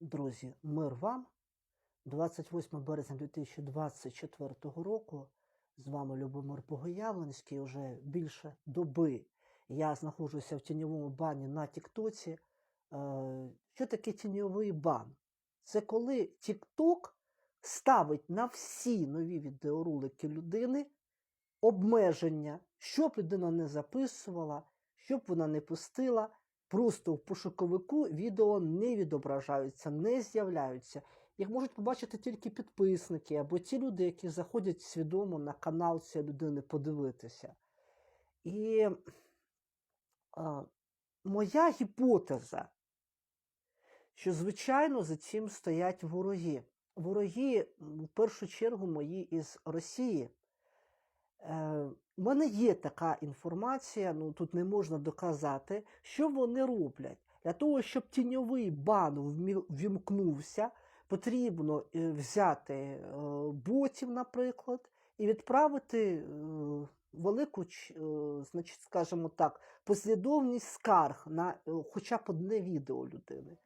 Друзі, мир вам. 28 березня 2024 року. З вами Любомир Богоявленський. Уже більше доби я знаходжуся в тіньовому бані на Тіктоці. Е, Що таке тіньовий бан? Це коли Тікток ставить на всі нові відеоролики людини обмеження, щоб людина не записувала, щоб вона не пустила. Просто в пошуковику відео не відображаються, не з'являються. Їх можуть побачити тільки підписники або ті люди, які заходять свідомо на канал цієї людини подивитися. І а, моя гіпотеза, що, звичайно, за цим стоять вороги. Вороги, в першу чергу, мої із Росії. Е, У мене є така інформація, ну тут не можна доказати, що вони роблять. Для того, щоб тіньовий бан ввімкнувся, потрібно е, взяти е, ботів, наприклад, і відправити е, велику, е, значить, скажімо так, послідовність скарг на е, хоча б одне відео людини.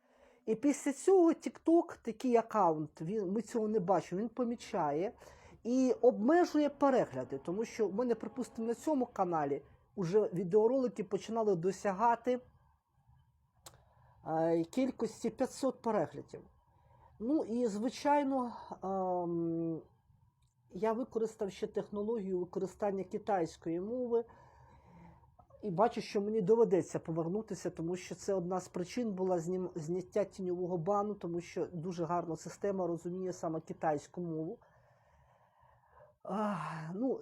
І після цього TikTok, такий аккаунт, він, ми цього не бачимо, він помічає і обмежує перегляди, тому що в мене, припустимо, на цьому каналі вже відеоролики починали досягати е, кількості 500 переглядів. Ну і, звичайно, ем, я використав ще технологію використання китайської мови. І бачу, що мені доведеться повернутися, тому що це одна з причин була зняття тіньового бану, тому що дуже гарна система розуміє саме китайську мову. Ну,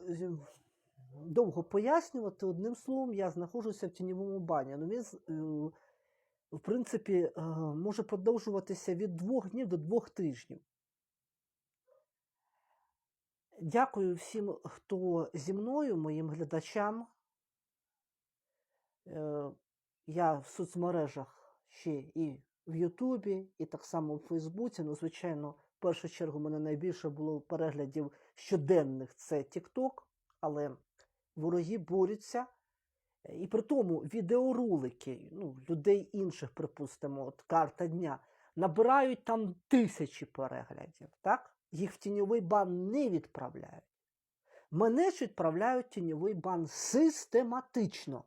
довго пояснювати, одним словом, я знаходжуся в тіньовому бані. Ну, він, е, в принципі, е, може продовжуватися від двох днів до двох тижнів. Дякую всім, хто зі мною, моїм глядачам. Е, Я в соцмережах ще і в Ютубі, і так само в Фейсбуці. Ну, звичайно, в першу чергу мене найбільше було переглядів щоденних це TikTok, але вороги борються. І при тому відеоролики ну, людей інших, припустимо, от карта дня, набирають там тисячі переглядів. Так? Їх в тіньовий бан не відправляють. Мене ж відправляють тіньовий бан систематично.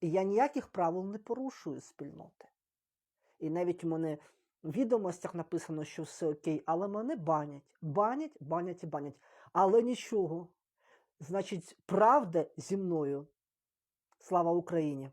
І я ніяких правил не порушую спільноти. І навіть у мене відомостях написано, що все окей, але мене банять. Банять, банять і банять. Але нічого. Значить, правда зі мною. Слава Україні!